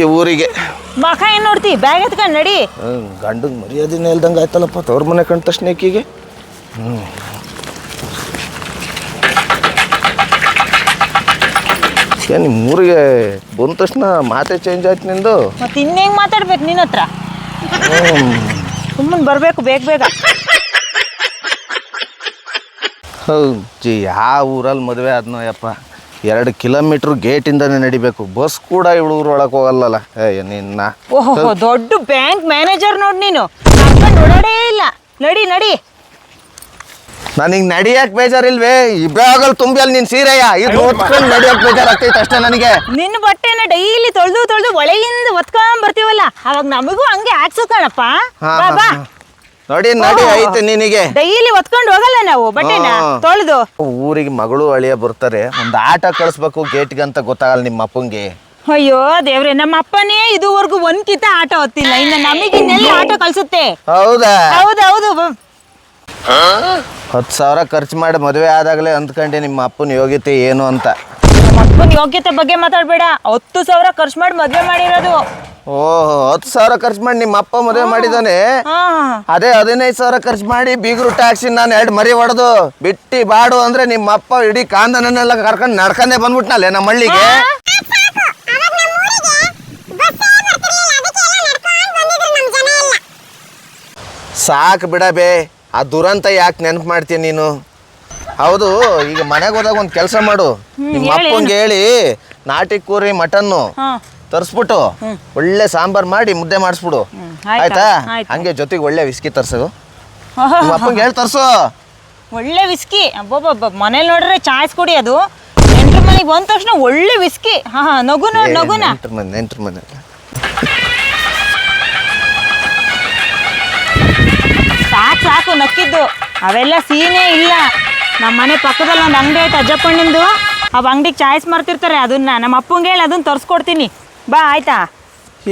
ಆಕಿ ಊರಿಗೆ. ಮಖ ಏನ್ ನೋಡ್ತಿ? ಬ್ಯಾಗ್ ಎತ್ಕೊಂಡ್ ನಡಿ. ಗಂಡಗೆ ಮರ್ಯಾದೆ ಇಲ್ದಂಗೆ ಆಯ್ತಲ್ಲಪ್ಪ ತವ್ರ ಮನೆ ಕಂಡ ತಕ್ಷಣ ಹ್ಞೂ ಏನು ನಿಮ್ಮ ಊರಿಗೆ ಬಂದ ತಕ್ಷಣ ಮಾತೆ ಚೇಂಜ್ ಆಯ್ತು ನಿಂದು? ಮತ್ತೆ ಇನ್ನೇಂಗ್ ಮಾತಾಡ್ಬೇಕು ನಿನ್ನ ಹತ್ರ. ಸುಮ್ಮನೆ ಬರ್ಬೇಕು ಬೇಗ ಬೇಗ. ಹೌದು ಜಿ ಯಾವ ಊರಲ್ಲಿ ಮದುವೆ ಆದ್ನೋ ಯಪ್ಪ. ಎರಡು ಕಿಲೋಮೀಟ್ರ್ ಗೇಟಿಂದನೇ ನಡಿಬೇಕು. ಬಸ್ ಕೂಡ ಇಳುವರು ಊರೊಳಗೆ ಹೋಗಲ್ಲಲ್ಲ. ಏ ನಿನ್ನ. ಓಹೋ ದೊಡ್ಡ ಬ್ಯಾಂಕ್ ಮ್ಯಾನೇಜರ್ ನೋಡ್ ನೀನು. ಓಡಾಡೇ ಇಲ್ಲ. ನಡಿ ನಡಿ. ನನಗೆ ನಡಿಯಕ್ ಬೇಜಾರಿಲ್ವೇ? ಈ ಬ್ಯಾಗಲ್ಲಿ ತುಂಬಿ ಅಲ್ಲಿ ನಿನ್ ಸೀರೆಯ? ಇದು ನೋಡ್ಕೊಂಡು ನಡಿಯಕ್ಕೆ ಬೇಜಾರಾಗ್ತೈತೆ ಅಷ್ಟೇ ನನಗೆ. ನಿನ್ನ ಬಟ್ಟೆನ ಡೈಲಿ ತೊಳೆದು ತೊಳೆದು ಒಳಗಿಂದ ಒತ್ಕೊಂಡ್ ಬರ್ತೀವಲ್ಲ? ಅವಾಗ ನಮಗೂ ಹಂಗೆ ಹಾಕ್ಸು ಕಣಪ್ಪ. ಬಾ ಬಾ. ನೋಡಿ ನಡಿ. ಐತೆ ನಿನಗೆ. ಡೈಲಿ ಒತ್ಕೊಂಡು ಹೋಗಲ್ಲ ನಾವು ಬಟ್ಟೆನ? ತೊಳೆದು. ಊರಿಗೆ ಮಗಳು ಅಳಿಯ ಬರ್ತಾರೆ. ಒಂದು ಆಟ ಕಳಿಸ್ಬೇಕು ಗೇಟ್ಗೆ ಅಂತ ಗೊತ್ತಾಗಲ್ಲ ನಿಮ್ಮ ಅಪ್ಪಂಗೆ. ಅಯ್ಯೋ ದೇವ್ರೆ ನಮ್ಮ ಅಪ್ಪನೇ ಇದುವರೆಗೂ ಒಂದ್ ಕಿತ ಆಟ ಹೊತ್ತಿಲ್ಲ. ಇನ್ನು ನಮಗೆ ಆಟೋ ಆಟ ಕಳ್ಸುತ್ತೆ. ಹೌದಾ? ಹೌದೌದು ಹತ್ತು ಸಾವಿರ ಖರ್ಚು ಮಾಡಿ ಮದುವೆ ಆದಾಗಲೇ ಅಂದ್ಕೊಂಡೆ ನಿಮ್ಮ ಅಪ್ಪನ ಯೋಗ್ಯತೆ ಏನು ಅಂತ. ನಮ್ಮ ಅಪ್ಪನ ಯೋಗ್ಯತೆ ಬಗ್ಗೆ ಮಾತಾಡ್ಬೇಡ. ಹತ್ತು ಸಾವಿರ ಖರ್ಚು ಮಾಡಿ ಮದ್ವೆ ಮಾಡಿರೋದು. ಓಹೋ ಹತ್ತು ಸಾವಿರ ಖರ್ಚು ಮಾಡಿ ನಿಮ್ಮ ಅಪ್ಪ ಮದುವೆ ಮಾಡಿದಾನೆ ಹಾ. ಅದೇ ಹದಿನೈದು ಸಾವಿರ ಖರ್ಚು ಮಾಡಿ ಬೀಗರು ಟ್ಯಾಕ್ಸಿ ನಾನು ಎರಡು ಮರಿ ಹೊಡೆದು ಬಿಟ್ಟಿ ಬಾಡು ಅಂದ್ರೆ ನಿಮ್ಮ ಅಪ್ಪ ಇಡೀ ಕಾಂದನನ್ನೆಲ್ಲ ಕರ್ಕೊಂಡು ನಡ್ಕೊಂಡೇ ಬಂದ್ಬಿಟ್ನಲ್ಲೇ ನಮ್ಮ ಹಳ್ಳಿಗೆ? ಸಾಕು ಬಿಡಬೇ ಆ ದುರಂತ ಯಾಕೆ ನೆನಪು ಮಾಡ್ತೀನಿ ನೀನು? ಹೌದು ಈಗ ಮನೆಗೆ ಹೋದಾಗ ಒಂದು ಕೆಲಸ ಮಾಡು. ನಿಮ್ಮ ಅಪ್ಪಂಗೆ ಹೇಳಿ ನಾಟಿ ಕೂರಿ ಮಟನ್ನು ತರಿಸ್ಬಿಟ್ಟು ಒಳ್ಳೆ ಸಾಂಬಾರ್ ಮಾಡಿ ಮುದ್ದೆ ಮಾಡಿಸ್ಬಿಡು. ಆಯ್ತಾ? ಹಂಗೆ ಜೊತೆಗೆ ಒಳ್ಳೆ ವಿಸ್ಕಿ ತರ್ಸು. ಅಪ್ಪಂಗೆ ಹೇಳಿ ತರ್ಸು. ಒಳ್ಳೆ ವಿಸ್ಕಿ ಅಬ್ಬಬ್ಬಬ್ಬ ಮನೇಲಿ ನೋಡ್ರೆ ಚಾಯ್ಸ್ ಕೊಡಿ ಅದು. ನೆಂಟ್ರ ಮನೆಗೆ ಬಂದ ತಕ್ಷಣ ಒಳ್ಳೆ ವಿಸ್ಕಿ ಹಾ ಹಾ ನಗು ನೋಡಿ ನಗುನ. ನೆಂಟ್ರ ಮನೆ ನೆಂಟ್ರ ಮನೆ. ಸಾಕು ಸಾಕು ನಕ್ಕಿದ್ದು. ಅವೆಲ್ಲ ಸೀನೇ ಇಲ್ಲ. ನಮ್ಮ ಮನೆ ಪಕ್ಕದಲ್ಲಿ ಒಂದು ಅಂಗಡಿ ಐತೆ ಅಜ್ಜಪ್ಪಣ್ಣಿಂದು. ಅವ್ ಅಂಗಡಿಗೆ ಚಾಯ್ಸ್ ಮಾಡ್ತಿರ್ತಾರೆ. ಅದನ್ನ ನಮ್ಮ ಅಪ್ಪಂಗೆ ಹೇಳಿ ಅದನ್ನ ತರಿಸ್ಕೊಡ್ತೀನಿ. ಬಾ ಆಯ್ತಾ?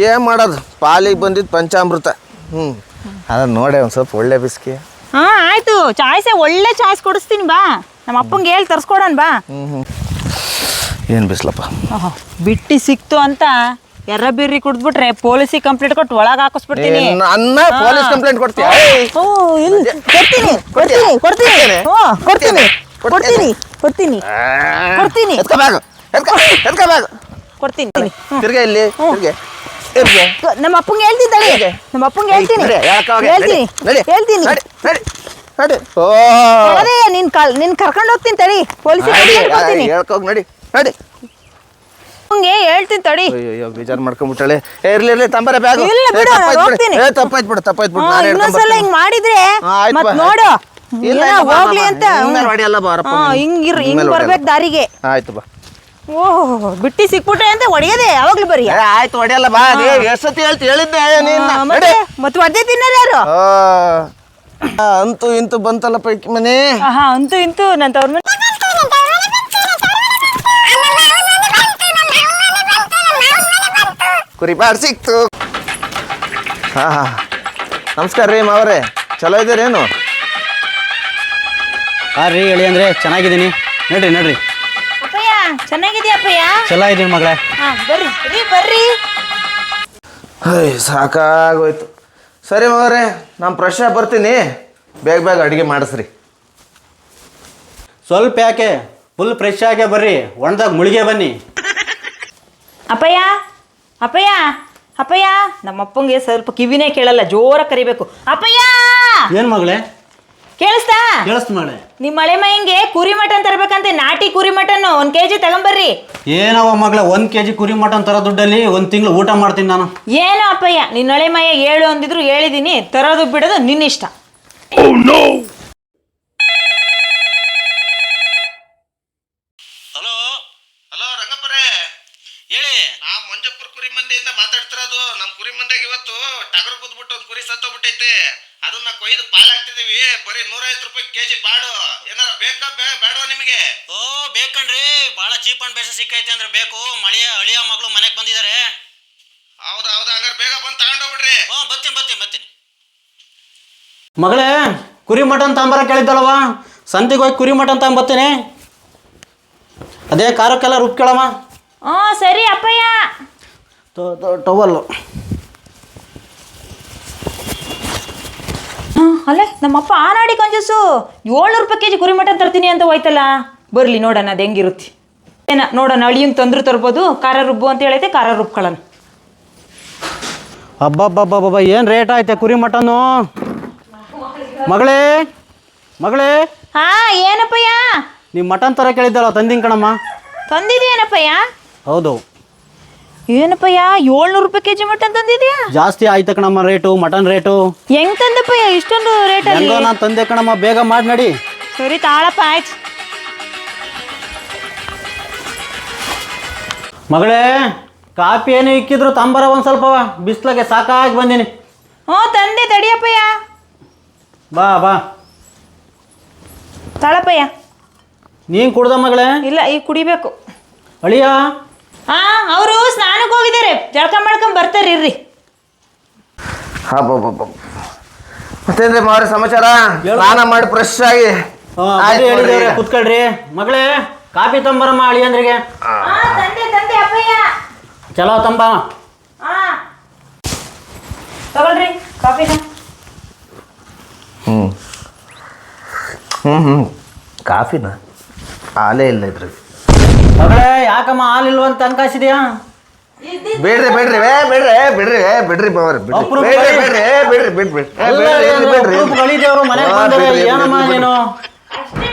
ಏನ್ ಮಾಡೋದು? ಪಾಲಿಗೆ ಬಂದಿದ್ದು ಪಂಚಾಮೃತ. ಹ್ಞೂ ಅದ ನೋಡೆ ಒಂದು ಸ್ವಲ್ಪ ಒಳ್ಳೆ ಬಿಸ್ಕಿ. ಹಾ ಆಯ್ತು. ಚಾಯ್ಸೇ ಒಳ್ಳೆ ಚಾಯ್ಸ್ ಕೊಡಿಸ್ತೀನಿ ಬಾ. ನಮ್ಮ ಅಪ್ಪಂಗೆ ಹೇಳಿ ತರ್ಸ್ಕೊಡೋಣ ಬಾ. ಏನು ಬಿಸ್ಲಪ್ಪ? ಓಹೋ, ಬಿಟ್ಟಿ ಸಿಕ್ತು ಅಂತ ಎರ್ರ ಬಿರ್ರಿ ಕುಡ್ದ್ಬಿಟ್ರೆ ಪೊಲೀಸಿಗೆ ಕಂಪ್ಲೇಂಟ್ ಕೊಟ್ಟು ಒಳಗೆ ಹಾಕಿಸ್ಬಿಡ್ತೀನಿ. ನನ್ನ ಪೊಲೀಸ್ ಕಂಪ್ಲೇಂಟ್ ಕೊಡ್ತೀಯ? ಓ, ಇಲ್ಲ. ಕೊಡ್ತೀನಿ ಕೊಡ್ತೀನಿ ಕೊಡ್ತೀನಿ. ಓ, ಕೊಡ್ತೀನಿ ಕೊಡ್ತೀನಿ. ಕೊಡ್ತೀನಿ ಕೊಡ್ತೀನಿ. ಎತ್ಕ ಬ್ಯಾಗ್ ಎತ್ಕ ಎತ್ಕ ಬ್ಯಾಗ್. ಕೊಡ್ತೀನಿ. ಇಲ್ಲಿ ತಿರ್ಗೆ. ತಿರ್ಗೆ. ನಮ್ಮ ಅಪ್ಪಂಗೆ ಹೇಳ್ತೀನಿ ತಡಿ ನಮ್ಮ ಅಪ್ಪಂಗೆ ಹೇಳ್ತೀನಿ. ಹೇಳ್ತೀನಿ. ನಡಿ, ಹೇಳ್ತೀನಿ. ಓ. ಅದೇ ನಿನ್ ಕಾಲ್ ನಿನ್ ಕರ್ಕೊಂಡು ಹೋಗ್ತೀನಿ ತಡಿ. ಪೊಲೀಸ್ ನಡಿ, ಹೇಳ್ಕೋಗ್ ನಡಿ ಹೇಳ್ತೀನಿ ತಡಿ. ಅಯ್ಯೋ ಬೇಜಾರು ಮಾಡ್ಕೊಂಡ್ಬಿಟ್ಟಾಳೆ ಇರ್ಲಿ ಇರ್ಲಿ ತಂಬರೆ ಬ್ಯಾಗ್. ಇಲ್ಲ ಬಿಡು, ನಾನು ಹೋಗ್ತೀನಿ. ಏ ತಪ್ಪಾಯ್ತು ಬಿಡು ತಪ್ಪಾಯ್ತು ಬಿಡು. ಹಾ, ನಾನು ಇನ್ನೊಂದ್ಸಲ ಹಿಂಗ್ ಮಾಡಿದ್ರೆ ಮತ್ ನೋಡು. ಇಲ್ಲ, ಹೋಗ್ಲಿ ಅಂತ. ಹೊಡಿಯಲ್ಲ ಬಾರಪ್ಪ ಹಿಂಗ್ ಬರ್ಬೇಕು ದಾರಿಗೆ. ಆಯ್ತು ಬಾ. ಓಹ್ ಬಿಟ್ಟಿ ಸಿಕ್ಬಿಟ್ರೆ ಅಂತ ಒಡೆಯದೆ ಯಾವಾಗ್ಲೂ ಬರೀ. ಏ, ಆಯ್ತು ಒಡೆಯಲ್ಲ ಬಾ ನೀ ಎಷ್ಟೊತ್ತಿ ಹೇಳ್ತಿ ಹೇಳಿದ್ದೆ ನೀನು ಮತ್ತೆ ಮತ್ತೆ ಹೊಡೆದೇ ತಿನ್ನಲ್ಲ ಯಾರು? ಆ, ಆ, ಅಂತೂ ಇಂತೂ ಬಂತಲ್ಲ ಪೈಕಿ ಮನೆ. ಆಹಾ ಅಂತೂ ಇಂತೂ ನನ್ನ ತವ್ರ ಮನೆ. ಕುರಿ ಬಾಡ್ ಸಿಕ್ತು. ಹಾ ಹಾ. ನಮಸ್ಕಾರ ರೀ ಮಾವರೇ. ಚಲೋ ಇದ್ದೀರೇನು? ಹಾಂ ರೀ ಹೇಳಿ ಅಂದರೆ ಚೆನ್ನಾಗಿದ್ದೀನಿ. ನಡ್ರಿ ನಡ್ರಿ. ಅಪ್ಪಯ್ಯ ಚೆನ್ನಾಗಿದ್ಯಾ ಅಪ್ಪಯ್ಯ ಚಲೋ ಇದ್ದೀನಿ ಮಗಳೇ. ಹಾ ಬರ್ರಿ. ರೀ ಬರ್ರಿ. ಹೈ ಸಾಕಾಗೋಯ್ತು. ಸರಿ ಮಗರೇ ನಾನು ಫ್ರೆಶ್ ಆಗಿ ಬರ್ತೀನಿ. ಬೇಗ ಬೇಗ ಅಡುಗೆ ಮಾಡಿಸ್ರಿ. ಸ್ವಲ್ಪ ಯಾಕೆ? ಫುಲ್ ಫ್ರೆಶ್ ಆಗೇ ಬರ್ರಿ. ಒಣದಾಗ ಮುಳಿಗೆ ಬನ್ನಿ. ಅಪ್ಪಯ್ಯ ಅಪ್ಪಯ್ಯ ಅಪ್ಪಯ್ಯ. ನಮ್ಮ ಅಪ್ಪಂಗೆ ಸ್ವಲ್ಪ ಕಿವಿನೇ ಕೇಳಲ್ಲ ಜೋರ ಕರಿಬೇಕು. ಅಪ್ಪಯ್ಯ! ಏನು ಮಗಳೇ? ಕೇಳಿಸ್ತಾ? ಕೇಳಿಸ್ತು ಮಳೆ ನಿಮ್ಮ ಮಳೆ ಮೈಂಗೆ ಕುರಿ ಮಟನ್ ತರಬೇಕಂತೆ ನಾಟಿ ಕುರಿ ಮಟನ್ ಒಂದ್ ಕೆಜಿ ತಗೊಂಬರ್ರಿ. ಏನವ ಮಗಳ ಒಂದ್ ಕೆಜಿ ಕುರಿ ಮಟನ್ ತರೋ ದುಡ್ಡಲ್ಲಿ ಒಂದ್ ತಿಂಗಳು ಊಟ ಮಾಡ್ತೀನಿ ನಾನು. ಏನೋ ಅಪ್ಪಯ್ಯ ನಿನ್ನ ಮಳೆ ಮೈಯ ಹೇಳು ಅಂದಿದ್ರು ಹೇಳಿದೀನಿ ತರೋದು ಬಿಡೋದು ನಿನ್ನಿಷ್ಟ ಹಲೋ ಹಲೋ ರಂಗಪ್ಪರೇ ಹೇಳಿ ನಾ ಮಂಜಪ್ಪರ ಕುರಿ ಮಂದಿಯಿಂದ ಮಾತಾಡ್ತಿರೋದು ನಮ್ಮ ಕುರಿ ಮಂದಿಗೆ ಇವತ್ತು ಟಗರು ಕುದ್ಬಿಟ್ಟು ಒಂದು ಕುರಿ ಸತ್ತೋಗ್ಬಿಟ್ಟೈತೆ ಅದನ್ನ ಕೊಯ್ದು ಪಾಲಾಗ್ತಿದೀವಿ ಬರೀ ನೂರೈವತ್ತು ರೂಪಾಯಿ ಕೆಜಿ ಬಾಡು ಏನಾರ ಬೇಕಾ ಬೇ ಬೇಡವಾ ನಿಮಗೆ? ಓ ಬೇಕಣ್ರಿ. ಭಾಳ ಚೀಪ್ ಅಂಡ್ ಬೇಸ ಸಿಕ್ಕೈತೆ ಅಂದ್ರೆ ಬೇಕು. ಮಳೆಯ ಅಳಿಯ ಮಗಳು ಮನೆಗೆ ಬಂದಿದ್ದಾರೆ ಹೌದಾ ಹೌದಾ. ಹಂಗಾರೆ ಬೇಗ ಬಂದು ತಗೊಂಡೋಗ್ಬಿಡ್ರಿ ಹ್ಞೂ ಬರ್ತೀನಿ ಬರ್ತೀನಿ ಬರ್ತೀನಿ. ಮಗಳೇ ಕುರಿ ಮಟನ್ ತಾಂಬರ ಕೇಳಿದ್ದಲ್ವ ಸಂತಿಗೆ ಹೋಗಿ ಕುರಿ ಮಟನ್ ತಗೊಂಬರ್ತೀನಿ ಅದೇ ಖಾರಕ್ಕೆಲ್ಲ ರುಬ್ಕೊಳ್ಳಮ್ಮ ಹ್ಞೂ ಸರಿ ಅಪ್ಪಯ್ಯ. ಟವಲ್ಲು ಅಲ್ಲೇ ನಮ್ಮಪ್ಪ ಆನಾಡಿ ಕಂಜೂಸು. ಏಳ್ನೂರು ರೂಪಾಯಿ ಕೆ ಜಿ ಕುರಿ ಮಟನ್ ತರ್ತೀನಿ ಅಂತ ಹೋಯ್ತಲ್ಲ. ಬರಲಿ ನೋಡೋಣ ಅದು ಹೆಂಗಿರುತ್ತೆ. ಏನ ನೋಡೋಣ ಅಳಿಯಂಗೆ ತೊಂದರೆ ತರ್ಬೋದು ಖಾರ ರುಬ್ಬು ಅಂತ ಹೇಳೈತೆ ಖಾರ ರುಬ್ಕೊಳ್ಳೋಣ. ಅಬ್ಬಬ್ಬಬ್ಬಬ್ಬ ಏನು ರೇಟ್ ಆಯ್ತೆ ಕುರಿ ಮಟನು ಮಗಳೇ ಮಗಳೇ. ಹಾ ಏನಪ್ಪಯ್ಯ? ನೀವು ಮಟನ್ ತರ ಕೇಳಿದ್ದಲ್ಲ ತಂದಿನ ಕಣಮ್ಮ. ತಂದಿದ್ಯೇನಪ್ಪಯ್ಯ? ಹೌದು. ಏನಪ್ಪಯ್ಯ? ಏಳ್ನೂರು ರೂಪಾಯಿ ಕೆಜಿ ಮಟನ್ ತಂದಿದ್ಯಾ? ಜಾಸ್ತಿ ಆಯ್ತು ಕಣಮ್ಮ ರೇಟು ಮಟನ್ ರೇಟು. ಹೆಂಗ್ ತಂದಪ್ಪಯ್ಯ ಇಷ್ಟೊಂದು ರೇಟಲ್ಲಿ? ಹೆಂಗೋ ನಾನು ತಂದೆ ಕಣಮ್ಮ ಬೇಗ ಮಾಡಿ ನಡಿ. ಸರಿ ತಾಳಪ್ಪ ಆಯ್ತು. ಮಗಳೇ ಕಾಫಿ ಏನು ಇಕ್ಕಿದ್ರು ತಂಬರ ಒಂದು ಸ್ವಲ್ಪ ಬಿಸ್ಲಾಗೆ ಸಾಕಾಗಿ ಬಂದೀನಿ. ಹ್ಞೂ ತಂದೆ ತಡಿಯಪ್ಪಯ್ಯ. ಬಾ ಬಾ. ತಾಳಪ್ಪಯ್ಯ. ನೀನು ಕುಡ್ದ ಮಗಳೇ? ಇಲ್ಲ ಈಗ ಕುಡಿಬೇಕು. ಅಳಿಯ? ಹಾ ಅವರು ಸ್ನಾನಕ್ಕೆ ಹೋಗಿದ್ದಾರೆ. ಜಳಕ ಮಾಡ್ಕೊಂಡ್ ಬರ್ತಾರೆ ಇರ್ರಿ. ಹಬ್ಬಬ್ಬಬ್ಬ. ಮತ್ತೇನ್ರಿ ಮಾವ್ರ ಸಮಾಚಾರ? ಸ್ನಾನ ಮಾಡಿ ಫ್ರೆಶ್ ಆಗಿ. ಆಯ್ತ್ ನೋಡ್ರಿ ಹೇಳಿದವ್ರೆ ಕುತ್ಕೊಳ್ರಿ. ಮಗಳೇ ಕಾಫಿ ತಂಬರಮ್ಮ ಅಳಿಯಂದ್ರಿಗೆ ತಂದೆ ತಂದೆ ಅಪ್ಪಯ್ಯ. ಚಲೋ ತಂಬ. ಹಾ ತಗೊಳ್ರಿ ಕಾಫಿನ. ಹ್ಮ್. ಹ್ಮ್ ಹ್ಮ್. ಕಾಫಿನ? ಆಲೇ ಇಲ್ಲ ಇದ್ರಲ್ಲಿ. ಮಗಳೇ ಯಾಕಮ್ಮ ಹಾಲಿಲ್ವಂತ ಅನ್ಕಾಸಿದ್ಯಾ? ಬೇಡ್ರಿ ಬೇಡ್ರಿ ಏ ಬೇಡ್ರಿ ಏ ಬಿಡ್ರಿ ಏ ಬಿಡ್ರಿ ಮಾವ್ರೆ ಬಿಡ್ರಿ. ಅಪ್ರೂಪ ಬೇಡ್ರಿ ಗಾಳಿ. ಬೇಡ್ರಿ ಏ ಬಿಡ್ರಿ ಬಿಡ್ರಿ ಬಿಡ್ರಿ ಏ ಎಲ್ಲ ಬಿಡ್ರಿ, ಹೇಳಿದ್ರು, ಬಿಡ್ರಿ. ಅಪ್ರೂಪ ಗಳಿದೇವ್ರು ಮನೆಗೆ ಹಾ, ಬಂದವೆ ಬಿಡ್ರಿ, ಏನಮ್ಮ ಬಿಡ್ರಿ, ನೀನು?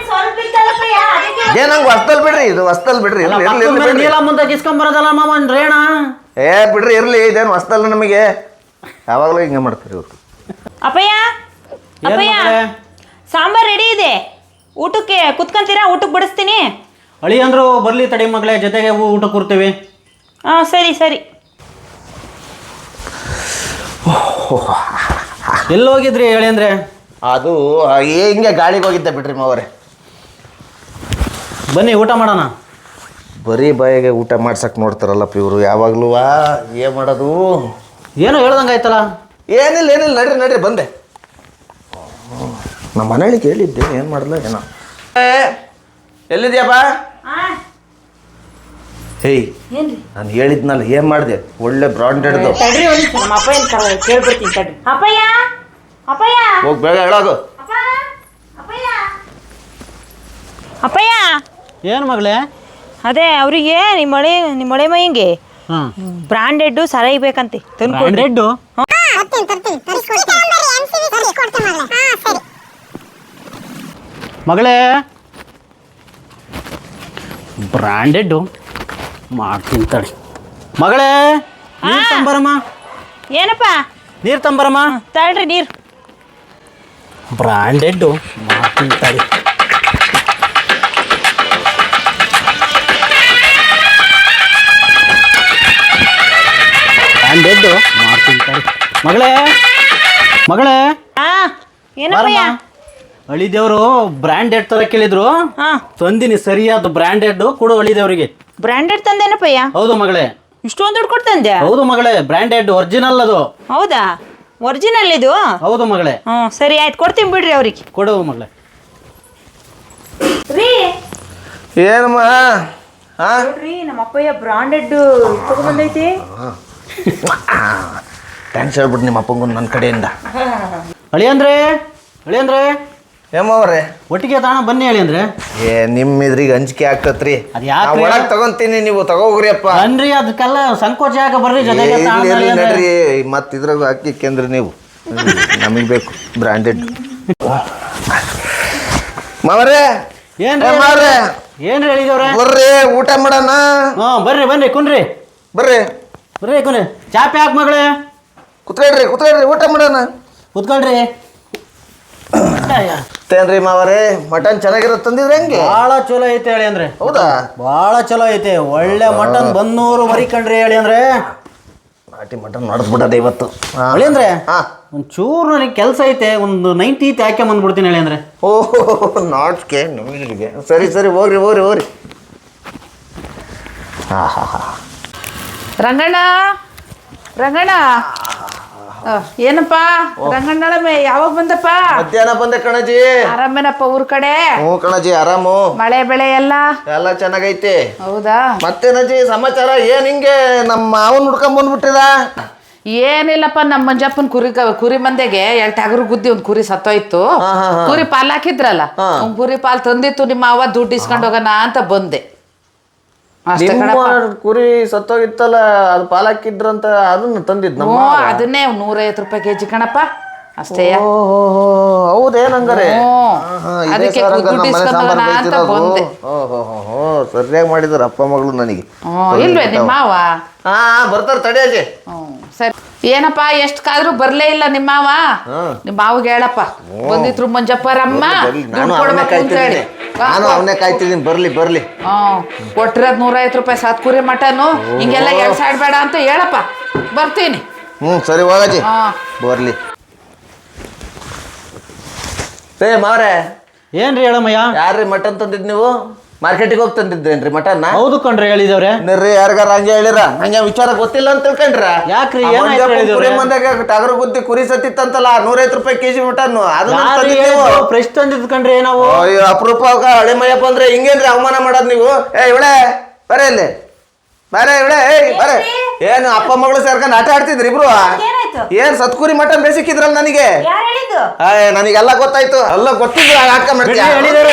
ಸ್ವಲ್ಪ ಇತ್ತಲ್ಲಪ್ಪಯ್ಯ ಅದಕ್ಕೆ ಏ ನಂಗೆ ಹೊಸ್ತಲ್ ಬಿಡ್ರಿ ಇದು ಹೊಸ್ತಲ್ ಬಿಡ್ರಿ ಇರ್ಲಿ ಇರ್ಲಿ ಇರ್ಲಿ ಬಿಡ್ರಿ. ನೀಲ ಮುಂದೆ ಕಿಸ್ಕೊಂಡ್ ಬರೋದಲ್ಲ ಒಂದ್ ರೇಣ? ಏ ಬಿಡ್ರಿ ಇರ್ಲಿ ಇದೇನು ಹೊಸ್ತಲ್ಲ ನಮಗೆ? ಯಾವಾಗಲೂ ಹಿಂಗೆ ಮಾಡ್ತಾರೆ ಇವ್ರು ಅಪ್ಪಯ್ಯ ಏನ್ ಅಪ್ಪಯ್ಯ ಮಗಳೇ? ಸಾಂಬಾರ್ ರೆಡಿ ಇದೆ. ಊಟಕ್ಕೆ ಕುತ್ಕೊಂತೀರಾ? ಊಟಕ್ಕೆ ಬಡಿಸ್ತೀನಿ. ಅಳಿ ಅಂದ್ರು ಬರ್ಲಿ ತಡಿ ಮಗಳೇ ಜೊತೆಗೆ ಊ- ಊಟ ಕೊಡ್ತೀವಿ. ಹಾಂ ಸರಿ ಸರಿ. ಎಲ್ಲಿ ಹೋಗಿದ್ರಿ ಹೇಳಿ ಅಂದ್ರೆ? ಅದು ಆ, ಹಿಂಗೆ ಗಾಳಿಗೆ ಹೋಗಿದ್ದೆ ಬಿಡ್ರಿ ಮಾವರೆ. ಬನ್ನಿ ಊಟ ಮಾಡೋಣ. ಬರೀ ಬಾಯಿಗೆ ಊಟ ಮಾಡ್ಸಕ್ ನೋಡ್ತಾರಲ್ಲಪ್ಪ ಇವರು ಯಾವಾಗ್ಲೂ ಏನು ಮಾಡೋದು? ಏನೋ ಹೇಳ್ದಂಗಾಯ್ತಲ್ಲ ಏನಿಲ್ಲ ಏನಿಲ್ಲ ನಡ್ರಿ ನಡ್ರಿ ಬಂದೆ. ನಮ್ಮ ಮನೇಲಿ ಕೇಳಿದ್ದೆ ಏನು ಮಾಡಲ್ಲ ಏನೋ. ಏ, ಎಲ್ಲಿದ್ಯಪ್ಪ? ಹೇಯ್ ಏನ್ರಿ? ನಾನು ಹೇಳಿದ್ನಲ್ಲ ಏನು ಮಾಡಿದೆ? ಒಳ್ಳೆ ಬ್ರಾಂಡೆಡ್ ತಡ್ರಿ ಒಂದು ನಿಮಿಷ, ನಮ್ಮ ಅಪ್ಪ ಏನು ಕೇಳ್ಬಿಡ್ತೀನಿ ತಡ್ರಿ. ಅಪ್ಪಯ್ಯ? ಅಪ್ಪಯ್ಯ? ಹೋಗಿ ಬೇಗ ಹೇಳೋದು. ಅಪ್ಪ ಅಪ್ಪಯ್ಯ? ಅಪ್ಪಯ್ಯ? ಏನು ಮಗಳೇ? ಅದೇ ಅವರಿಗೆ ನಿಮ್ಮ ಮಳೆ ನಿಮ್ಮ ಮಳೆ ಮೈಂಗೆ ಹಾಂ. ಬ್ರಾಂಡೆಡ್ ಸರಾಯಿ ಬೇಕಂತೆ. ತಂದ್ಕೊಡ್ರಿ. ಮಗಳೇ ಬ್ರ್ಯಾಂಡೆಡ್ಡು ಮಾಡ್ತೀನಿ ತಡಿ. ಮಗಳೇ ನೀರು ಆ. ತಂಬರಮ್ಮ. ಏನಪ್ಪ? ನೀರು ತಂಬರಮ್ಮ. ತಳ್ರಿ ನೀರು. ಬ್ರಾಂಡೆಡ್ ಮಾಡ್ತೀನಿ ತಡಿ. ಬ್ರಾಂಡೆಡ್ ಮಾಡ್ತೀನಿ ತಡಿ. ಮಗಳೇ ಮಗಳೇ. ಏನಪ್ಪ ಏನಪ್ಪಯ್ಯ? ಅಳಿದೇವ್ರು ಬ್ರಾಂಡೆಡ್ ತರ ಕೇಳಿದ್ರು. ಹಾ. ತಂದಿನಿ ಸರಿಯಾದ ಬ್ರಾಂಡೆಡ್ ಕೊಡು ಅಳಿದೇವ್ರಿಗೆ ಬ್ರಾಂಡೆಡ್ ತಂದೇನಪ್ಪಯ್ಯ ಹೌದು ಮಗಳೇ. ಇಷ್ಟೊಂದು ದುಡ್ಡು ಕೊಡ್ತಂದೆ ಹೌದು ಮಗಳೇ ಬ್ರಾಂಡೆಡ್ ಒರಿಜಿನಲ್ ಅದು. ಹೌದಾ? ಒರಿಜಿನಲ್ ಇದು? ಹೌದು ಮಗಳೇ. ಹ್ಞೂ ಸರಿ ಆಯ್ತು ಕೊಡ್ತೀನಿ ಬಿಡ್ರಿ ಅವ್ರಿಗೆ. ಕೊಡು ಮಗಳೇ. ರೀ. ಏನಮ್ಮ ಹಾಂ? ನೋಡ್ರಿ ನಮ್ಮ ಅಪ್ಪಯ್ಯ ಬ್ರಾಂಡೆಡ್ ತಗೊಂಡ್ಬಂದೈತಿ ಥ್ಯಾಂಕ್ಸ್ ಹೇಳ್ಬಿಟ್ಟು ನಿಮ್ಮ ಅಪ್ಪಂಗೂ ನನ್ನ ಕಡೆಯಿಂದ. ಅಳಿ ಅಂದ್ರೆ ಏಮವ್ರೆ ಒಟ್ಟಿಗೆ ತಾಣ ಬನ್ನಿ ಹೇಳಿ ಅಂದ್ರೆ. ಏ ನಿಮ್ಮ ಇದ್ರಿಗೆ ಅಂಜಿಕೆ ಆಗ್ತತ್ರಿ. ಅದ್ ಯಾಕ್ರಿ? ಒಳಗ್ ತಗೊಂತೀನಿ ನೀವು ತಗೋಗ್ರಿ ಅಪ್ಪ. ಬನ್ರಿ ಅದಕ್ಕೆಲ್ಲ ಸಂಕೋಚ ಯಾಕೆ ಬರ್ರಿ ಜೊತೆಗೆ ತಾಣ ಅಂದ್ರೆ. ನಡ್ರಿ. ಮತ್ ಇದ್ರಾಗ ಹಾಕಿಕ್ಕಂದ್ರಿ ನೀವು? ನಮಗ್ ಬೇಕು ಬ್ರಾಂಡೆಡ್. ಮಾವ್ರೆ? ಏನ್ರಿ ಏ, ಮಾವ್ರೆ? ಏನ್ರಿ ಹೇಳಿದವ್ರೆ? ಬರ್ರಿ ಊಟ ಮಾಡೋಣ. ಹಾ ಬರ್ರಿ ಬನ್ರಿ ಕುನ್ರಿ ಬರ್ರಿ. ಬರ್ರಿ ಕುನ್ರಿ ಚಾಪೆ ಹಾಕ್ ಮಗಳೇ. ಕುತ್ಕೊಳ್ರಿ ಕುತ್ಕೊಳ್ರಿ ಊಟ ಮಾಡೋಣ. ಕುತ್ಕೊಳ್ರಿ. ಮತ್ತೇನ್ರಿ ಮಾವರೇ? ಮಟನ್ ಚೆನ್ನಾಗಿರುತ್ತೆ ತಂದಿದ್ರೆ ಹೆಂಗೆ? ಭಾಳ ಚಲೋ ಐತೆ ಹೇಳಿ ಅಂದ್ರೆ. ಹೌದಾ? ಭಾಳ ಚಲೋ ಐತೆ. ಒಳ್ಳೆ ಮಟನ್ ಬನ್ನೂರು ಮರಿ ಕಂಡ್ರಿ ಹೇಳಿ ಅಂದ್ರೆ. ನಾಟಿ ಮಟನ್ ಮಾಡಿಸ್ಬಿಟ್ಟದೆ ಇವತ್ತು. ಹೇಳಿ ಅಂದ್ರೆ ಒಂದು ಒಂಚೂರು ನನಗೆ ಕೆಲಸ ಐತೆ. ಒಂದು ನೈಂಟಿ ಐತೆ ಯಾಕೆ ಬಂದ್ಬಿಡ್ತೀನಿ ಹೇಳಿ ಅಂದ್ರೆ. ಓಹೋ ನಾಟ್ಕೆ ನಿಮಗೆ ಸರಿ ಸರಿ ಹೋಗ್ರಿ ಹೋಗ್ರಿ ಹೋಗ್ರಿ. ಹಾ ಹಾ ಹಾ. ರಂಗಣ್ಣ ರಂಗಣ್ಣ. ಏನಪ್ಪ? ರಂಗಣ್ಣಳಮೆ ಯಾವಾಗ ಬಂದಪ್ಪ? ಮಧ್ಯಾಹ್ನ ಬಂದೆ ಕಣಜಿ. ಆರಾಮೇನಪ್ಪ ಊರ್ ಕಡೆ? ಹ್ಞೂ ಕಣಜಿ ಆರಾಮು. ಮಳೆ ಬೆಳೆ ಎಲ್ಲ? ಎಲ್ಲ ಚೆನ್ನಾಗೈತೆ. ಹೌದಾ? ಮತ್ತೇನಜಿ ಸಮಾಚಾರ? ಏನ್ ಹಿಂಗೆ ನಮ್ಮ ಮಾವನ್ ಹುಡ್ಕೊಂಡ್ ಬಂದ್ಬಿಟ್ಟಿದ? ಏನಿಲ್ಲಪ್ಪ ನಮ್ಮ ಮಂಜಪ್ಪನ ಕುರಿ ಕುರಿ ಮಂದೆಗೆ ಎರಡು ಟಗರು ಗುದ್ದಿ ಒಂದು ಕುರಿ ಸತ್ತೋಯ್ತು. ಕುರಿ ಪಾಲ್ ಹಾಕಿದ್ರಲ್ಲ? ಕುರಿ ಪಾಲ್ ತಂದಿತ್ತು ನಿಮ್ಮ ಅವ್ವ ದುಡ್ಡು ಇಸ್ಕೊಂಡು ಹೋಗೋಣ ಅಂತ ಬಂದೆ. ಕುರಿ ಸತ್ತೋಗಿತ್ತಲ್ಲ ಅದು ಪಾಲಾಕಿದ್ರಂತ ಅದನ್ನ ತಂದಿದ್ ನಮ್ಮ ಹ್ಞೂ ಅದನ್ನೇ ನೂರೈವತ್ತು ರೂಪಾಯಿ ಕೆಜಿ ಕಣಪ್ಪ. ಅಷ್ಟೇ. ಓಹೋ ಹೌದೇನಂಗಾರೆ? ಅದಕ್ಕೆ ದುಡ್ಡು ಅಂತ. ಬಂದೆ. ಸರಿಯಾಗಿ ಮಾಡಿದ್ರು ಅಪ್ಪ ಮಗಳು ನನಗೆ. ಇಲ್ವೇ ನಿಮ್ಮ ಮಾವ? ಹಾ ಬರ್ತಾರ ಹ್ಞೂ ಸರಿ. ಏನಪ್ಪ ಎಷ್ಟ್ ಕಾದ್ರು ಬರ್ಲೇ ಇಲ್ಲ ನಿಮ್ಮ ಮಾವ ನಿಮ್ಮ ಮಾವಿಗೆ ಹೇಳಪ್ಪ. ಬಂದಿದ್ರು ಮಂಜಪ್ಪರಮ್ಮ ಬರ್ಲಿ, ನಾನು ದುಡ್ಡು ಅವನೇ ಕೊಡ್ಬೇಕು ಅಂತ ಹೇಳಿ. ಕಾಯ್ತಿದ್ದೀನಿ. ನಾನು ಅವನೇ ಕಾಯ್ತಿದ್ದೀನಿ. ಬರ್ಲಿ ಬರ್ಲಿ. ಹ್ಮ್ ಕೊಟ್ಟಿರೋದು ನೂರೈವತ್ತು ರೂಪಾಯಿ ಸಾತ್ ಕುರಿ ಮಟನು ಹಿಂಗೆಲ್ಲ ಎಳ್ಸಾಡ್ಬೇಡ ಅಂತ ಹೇಳಪ್ಪ. ಬರ್ತೀನಿ. ಹ್ಮ್ ಸರಿ ಹೋಗಜಿ. ಹಾ. ಬರ್ಲಿ. ಏ ಮಾವ್ರೆ ಏನ್ರಿ ಹೇಳಮ್ಮಯ್ಯ? ಯಾರ್ರಿ ಮಟನ್ ತಂದಿದ್ ನೀವು? ಮಾರ್ಕೆಟಿಗೆ ಹೋಗಿ ತಂದಿದ್ದೇನ್ರಿ ಮಟನ್ ಹೌದು ಕಣ್ರಿ ಹೇಳಿದವ್ರೆ. ನಿರ್ರಿ ಯಾರಿಗಾರ ಹಂಗೆ ಹೇಳಿರ? ಹಂಗೆ ವಿಚಾರ ಗೊತ್ತಿಲ್ಲ ಅಂತ ತಿಳ್ಕೊಂಡ್ರ? ಯಾಕ್ರಿ? ಏನಾಯ್ತು ಹೇಳಿದವ್ರೆ? ಕುರಿ ಮಂದಾಗ ಟಗರು ಗುದ್ದಿ ಕುರಿ ಸತ್ತಿತ್ತಂತಲ್ಲ ನೂರೈವತ್ತು ರೂಪಾಯಿ ಕೆಜಿ ಮಟನ್ ಅದನ್ನ ತಂದಿದ್ದೀವು ಫ್ರೆಶ್ ತಂದಿದ್ ಕಣ್ರಿ ನಾವು. ಅಯ್ಯೋ ಅಪರೂಪ ಹಳೆ ಮಯ್ಯಪ್ಪ ಅಂದ್ರೆ ಹಿಂಗೇನ್ರಿ ಅವಮಾನ ಮಾಡೋದ್ ನೀವು? ಏ ಇವಳೆ ಬರೇ ಇಲ್ಲಿ. ಬರೇ ಇವಳೆ ಏಯ್ ಬರೇ. ಏನು ಅಪ್ಪ ಮಗಳು ಸೇರ್ಕೊಂಡು ಆಟ ಆಡ್ತಿದ್ರಿ ಇಬ್ರು? ಏನಾಯ್ತು? ಏನ್ ಸತ್ಕುರಿ ಮಟನ್ ಬೇಸಿಕ್ಕಿದ್ರಲ್ಲ ನನಗೆ ಯಾರು ಹೇಳಿದ್ದು ಏ ನನಗೆಲ್ಲ ಗೊತ್ತಾಯ್ತು ಎಲ್ಲ ಗೊತ್ತಿದ್ರು ಅಕ್ಕ ಬಿಡ್ರಿ ಹೇಳಿದವ್ರೆ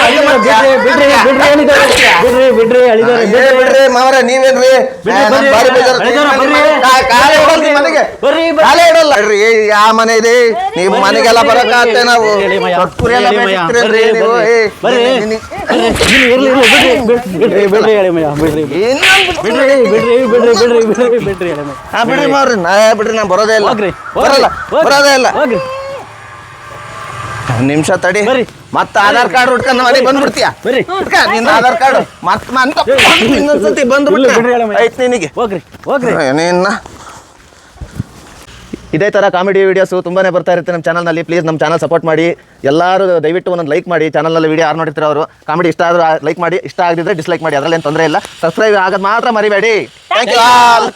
ಬಿಡ್ರಿ ಬಿಡ್ರಿ ಏ ಮಾವರ ನೀವೇನ್ರಿ ಏ, ಬಿಡ್ರಿ, ನಾನ್ ಬರ್ರಿ. ಬಾರಿ ಬೇಜಾರು. ಅಳಿದವ್ರ ಬರ್ರಿ. ಕಾ- ಕಾಲೇ ಇಡಲ್ಲ ನಿಮ್ ಮನೆಗೆ ಬರ್ರಿ, ಬರ್ರಿ. ಕಾಲೇ ಇಡಲ್ಲ ಬಿಡ್ರಿ, ಏ, ಯಾವ ಮನೆ ಇದೆ ನೀವು ಮನೆಗೆಲ್ಲ ಬರಕಾತ್ತೆ ನಾವು ಮಯ್ಯ, ಸತ್ಕುರಿ ಎಲ್ಲ ಹೇಳಿ ಮಯ್ಯ, ಬೇಯಿಸ್ತೀರೇನ್ರಿ ಬರ್ರಿ, ನೀವು ಏ, ಬರ್ರಿ. ನಿನ್- ಇರ್ಲಿ, ಇರ್ಲಿ, ಇರ್ಲಿ, ಬಿಡ್ರಿ, ಬಿಡ್ರಿ, ಬಿಡ್ರಿ, ಬಿಡ್ರಿ ಹೇಳಿ ಮಯ್ಯ, ಬಿಡ್ರಿ ಇನ್ನೊಂದ್ ಬಿಡ್ರಿ ಬಿಡ್ರಿ ಬಿಡ್ರಿ ಬಿಡ್ರಿ ಬಿಡ್ರಿ ಬಿಡ್ರಿ ಹೇಳಿ ಮಯ್ಯ. ಹಾ ಬಿಡ್ರಿ ಮಾವ್ರಿ ನಾ ಬಿಡ್ರಿ ನಾ ಬರೋದೇ ಇಲ್ಲ ಹೋಗ್ರಿ ಬರಲ್ಲ ಹೋಗ್ರಿ, ಬರೋದೇ ಇಲ್ಲ. ಹೋಗ್ರಿ. ಒಂದ್ ನಿಮಿಷ ತಡಿ. ಬರ್ರಿ. ಮತ್ತ ಆಧಾರ್ ಕಾರ್ಡ್ ಹುಡ್ಕೊಂಡು ಮನೆಗೆ ಬಂದ್ಬಿಡ್ತೀಯ? ಬರ್ರಿ. ಹುಡ್ಕ, ನಿನ್ನ ಆಧಾರ್ ಕಾರ್ಡ್ ಮತ್ ಇನ್ನೊಂದ್ಸತಿ ಇಲ್ಲ, ಬಿಡ್ರಿ ಹೇಳಮ್ಮ. ಬಂದ್ಬಿಟ್ಟು ಐತ್ ನಿನಗೆ. ಹೋಗ್ರಿ ಇದೇ ಥರ ಕಾಮಿಡಿ ವೀಡಿಯೋಸು ತುಂಬಾನೇ ಬರ್ತಾ ಇರುತ್ತೆ ನಮ್ಮ ಚಾನಲ್ನಲ್ಲಿ ಪ್ಲೀಸ್ ನಮ್ಮ ಚಾನಲ್ ಸಪೋರ್ಟ್ ಮಾಡಿ. ಎಲ್ಲರೂ ದಯವಿಟ್ಟು ಒಂದೊಂದು ಲೈಕ್ ಮಾಡಿ. ಚಾನಲ್ನಲ್ಲಿ ವೀಡಿಯೋ ಯಾರು ನೋಡ್ತಿರೋ ಅವರು ಕಾಮಿಡಿ ಇಷ್ಟ ಆದರೂ ಲೈಕ್ ಮಾಡಿ. ಇಷ್ಟ ಆಗದಿದ್ರೆ ಡಿಸ್ಲೈಕ್ ಮಾಡಿ. ಅದರಲ್ಲೇನು ತೊಂದರೆ ಇಲ್ಲ. ಸಬ್ಸ್ಕ್ರೈಬ್ ಆಗೋದು ಮಾತ್ರ ಮರಿಬೇಡಿ. Thank you all